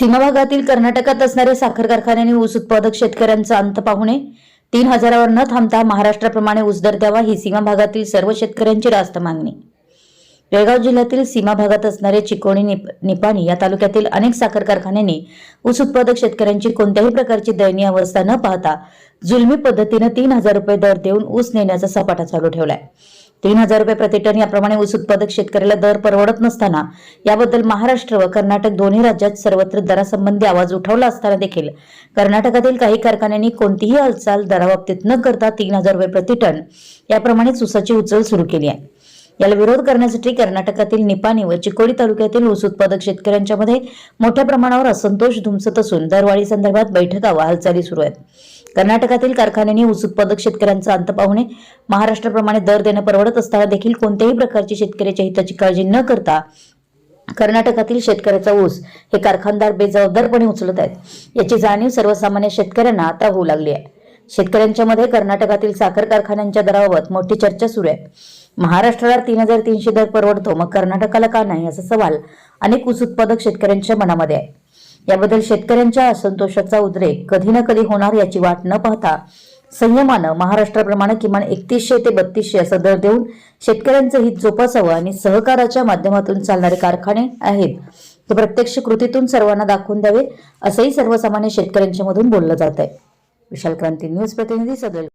सीमा भागातील कर्नाटकात असणाऱ्या साखर कारखान्यांनी ऊस उत्पादक शेतकऱ्यांचा अंत पाहुणे तीन हजारावर न थांबता महाराष्ट्राप्रमाणे ऊस दर द्यावा ही सीमा भागातील सर्व शेतकऱ्यांची रास्त मागणी. जळगाव जिल्ह्यातील सीमा भागात असणारे चिकोणी निप निपाणी या तालुक्यातील अनेक साखर कारखान्यांनी ऊस उत्पादक शेतकऱ्यांची कोणत्याही प्रकारची दयनीय अवस्था न पाहता जुलमी पद्धतीनं तीन हजार रुपये दर देऊन ऊस नेण्याचा सपाटा चालू ठेवलाय. तीन हजार रुपये प्रतिटन याप्रमाणे ऊस उत्पादक शेतकऱ्याला दर परवडत नसताना याबद्दल महाराष्ट्र व कर्नाटक दोन्ही राज्यात सर्वत्र दरासंबंधी आवाज उठवला असताना देखील कर्नाटकातील काही कारखान्यांनी कोणतीही हालचाल दराबाबतीत न करता तीन हजार रुपये प्रतिटन याप्रमाणे ऊसाची उचल सुरू केली आहे. याला विरोध करण्यासाठी कर्नाटकातील निपाणी व चिकोडी तालुक्यातील ऊस उत्पादक शेतकऱ्यांच्या मध्ये मोठ्या प्रमाणावर असंतोष धुमसत असून दरवाढी संदर्भात बैठका व हालचाली सुरू आहेत. कर्नाटकातील कारखान्यांनी ऊस उत्पादक शेतकऱ्यांचा अंत पाहुणे महाराष्ट्राप्रमाणे दर देणं परवडत असताना देखील कोणत्याही प्रकारची शेतकऱ्याच्या हिताची काळजी न करता कर्नाटकातील शेतकऱ्याचा ऊस हे कारखानदार बेजबाबदारपणे उचलत आहेत. याची जाणीव सर्वसामान्य शेतकऱ्यांना आता होऊ लागली आहे. शेतकऱ्यांच्या मध्ये कर्नाटकातील साखर कारखान्यांच्या दराबाबत मोठी चर्चा सुरू आहे. महाराष्ट्राला तीन हजार तीनशे दर परवडतो मग कर्नाटकाला का नाही? असा सवाल अनेक ऊस उत्पादक शेतकऱ्यांच्या मनामध्ये आहे. याबद्दल शेतकऱ्यांच्या असंतोषाचा उद्रेक कधी ना कधी होणार याची वाट न पाहता संयमानं महाराष्ट्राप्रमाणे किमान एकतीसशे ते बत्तीसशे असं दर देऊन शेतकऱ्यांचं हित जोपासावं आणि सहकाराच्या माध्यमातून चालणारे कारखाने आहेत ते प्रत्यक्ष कृतीतून सर्वांना दाखवून द्यावे असंही सर्वसामान्य शेतकऱ्यांच्या मधून बोललं जात आहे विशाल क्रांती न्यूज प्रतिनिधी सदल